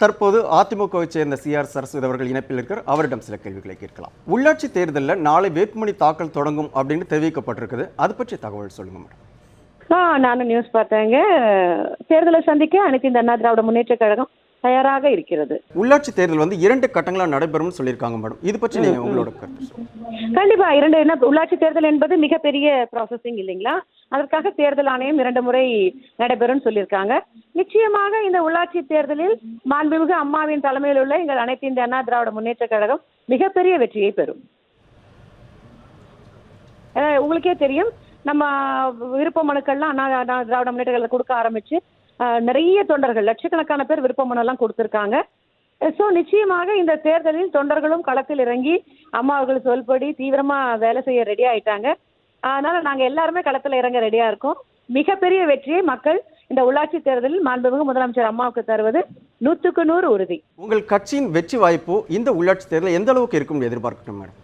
தற்போது அதிமுகவை சேர்ந்த சிஆர் சரஸ்வதி அவர்கள் இணைப்பில் இருக்கிற அவரிடம் சில கேள்விகளை கேட்கலாம். உள்ளாட்சி தேர்தலில் நாளை வேட்புமனு தாக்கல் தொடங்கும் அப்படின்னு தெரிவிக்கப்பட்டிருக்குது. அது பற்றி தகவல் சொல்லுங்க மேடம். ஆ நானும் நியூஸ் பார்த்தேங்க. தேர்தலை சந்திக்க அனைத்து இந்த அண்ணா திராவிட முன்னேற்ற கழகம் தயாராக இருக்கிறது. உள்ளாட்சி தேர்தல் வந்து இரண்டு கட்டங்களாக நடைபெறும்னு சொல்லியிருக்காங்க மேடம். இது பற்றி நீங்க உங்களோட. கண்டிப்பா இரண்டு என்ன உள்ளாட்சி தேர்தல் என்பது மிகப்பெரிய ப்ராசஸிங் இல்லைங்களா? அதற்காக தேர்தல் ஆணையம் இரண்டு முறை நடைபெறும் சொல்லியிருக்காங்க. நிச்சயமாக இந்த உள்ளாட்சி தேர்தலில் மாண்புமிகு அம்மாவின் தலைமையில் உள்ள எங்கள் அனைத்து இந்த அண்ணா திராவிட முன்னேற்ற கழகம் மிகப்பெரிய வெற்றியை பெறும். உங்களுக்கே தெரியும் நம்ம விருப்ப மனுக்கள்லாம் அண்ணா திராவிட முன்னேற்ற கழகம் கொடுக்க ஆரம்பிச்சு நிறைய தொண்டர்கள் லட்சக்கணக்கான பேர் விருப்ப மனுலாம் கொடுத்துருக்காங்க. ஸோ நிச்சயமாக இந்த தேர்தலில் தொண்டர்களும் களத்தில் இறங்கி அம்மா அவர்கள் சொல்படி தீவிரமா வேலை செய்ய ரெடி ஆயிட்டாங்க. அதனால நாங்க எல்லாருமே களத்துல இறங்க ரெடியா இருக்கோம். மிகப்பெரிய வெற்றியை மக்கள் இந்த உள்ளாட்சி தேர்தலில் மாண்புமிகு முதலமைச்சர் அம்மாவுக்கு தருவது நூற்றுக்கு நூறு உறுதி. உங்கள் கட்சியின் வெற்றி வாய்ப்பு இந்த உள்ளாட்சி தேர்தலில் எந்த அளவுக்கு இருக்கும்னு எதிர்பார்க்கணும் மேடம்?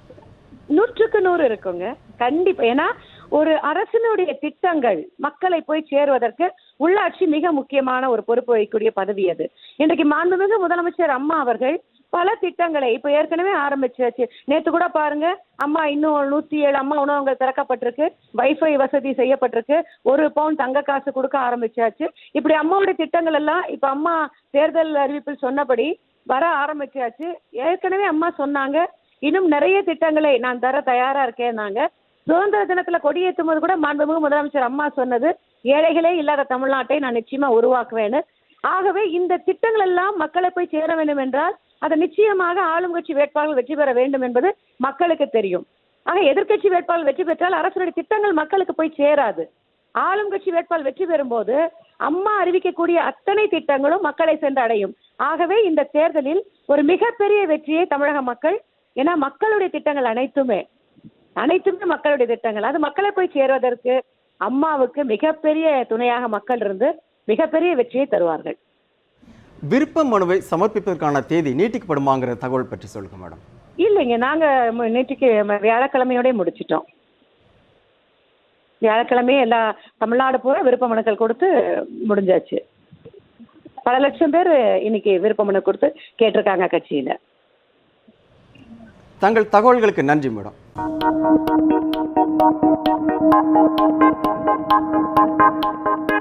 நூற்றுக்கு நூறு இருக்குங்க. கண்டிப்பா. ஏன்னா ஒரு அரசினுடைய திட்டங்கள் மக்களை போய் சேருவதற்கு உள்ளாட்சி மிக முக்கியமான ஒரு பொறுப்பு வகிக்கூடிய பதவி அது. இன்றைக்கு மாண்புமிகு முதலமைச்சர் அம்மா அவர்கள் பல திட்டங்களை இப்ப ஏற்கனவே ஆரம்பிச்சாச்சு. நேத்து கூட பாருங்க அம்மா இன்னும் நூத்தி ஏழு அம்மா உணவகங்கள் திறக்கப்பட்டிருக்கு. வைஃபை வசதி செய்யப்பட்டிருக்கு. ஒரு பவுன் தங்க காசு கொடுக்க ஆரம்பிச்சாச்சு. இப்படி அம்மாவுடைய திட்டங்கள் எல்லாம் இப்ப அம்மா தேர்தல் அறிவிப்பில் சொன்னபடி வர ஆரம்பிச்சாச்சு. ஏற்கனவே அம்மா சொன்னாங்க இன்னும் நிறைய திட்டங்களை நான் தர தயாரா இருக்கேன்னாங்க. சுதந்திர தினத்துல கொடியேற்றும் போது கூட மாண்புமிகு முதலமைச்சர் அம்மா சொன்னது ஏழைகளே இல்லாத தமிழ்நாட்டை நான் நிச்சயமா உருவாக்குவேன்னு. ஆகவே இந்த திட்டங்கள் எல்லாம் மக்களை போய் சேர வேண்டும் என்றால் அதை நிச்சயமாக ஆளும் கட்சி வேட்பாளர்கள் வெற்றி பெற வேண்டும் என்பது மக்களுக்கு தெரியும். ஆக எதிர்க்கட்சி வேட்பாளர் வெற்றி பெற்றால் அரசுடைய திட்டங்கள் மக்களுக்கு போய் சேராது. ஆளும் கட்சி வேட்பாளர் வெற்றி பெறும்போது அம்மா அறிவிக்கக்கூடிய அத்தனை திட்டங்களும் மக்களை சென்று அடையும் ஆகவே இந்த தேர்தலில் ஒரு மிகப்பெரிய வெற்றியை தமிழக மக்கள் ஏன்னா மக்களுடைய திட்டங்கள் அனைத்துமே அனைத்துமே மக்களுடைய திட்டங்கள். அது மக்களை போய் சேருவதற்கு அம்மாவுக்கு மிகப்பெரிய துணையாக மக்கள் இருந்து மிகப்பெரிய வெற்றியை தருவார்கள். விருப்ப மனுவை சமர்ப்பிப்பதற்கான தேதி நீட்டிக்கப்படுமாங்கிற தகவல் பற்றி சொல்லுங்க மேடம். இல்லைங்க நாங்க ம- வியாழக்கிழமையோடய முடிச்சிட்டோம். வியாழக்கிழமையே எல்லா தமிழ்நாடு பூரா விருப்ப மனுக்கள் கொடுத்து முடிஞ்சாச்சு. பல லட்சம் பேர் இன்னைக்கு விருப்ப மனு கொடுத்து கேட்டிருக்காங்க கட்சியில. தங்கள் தகவல்களுக்கு நன்றி மேடம். Thank you.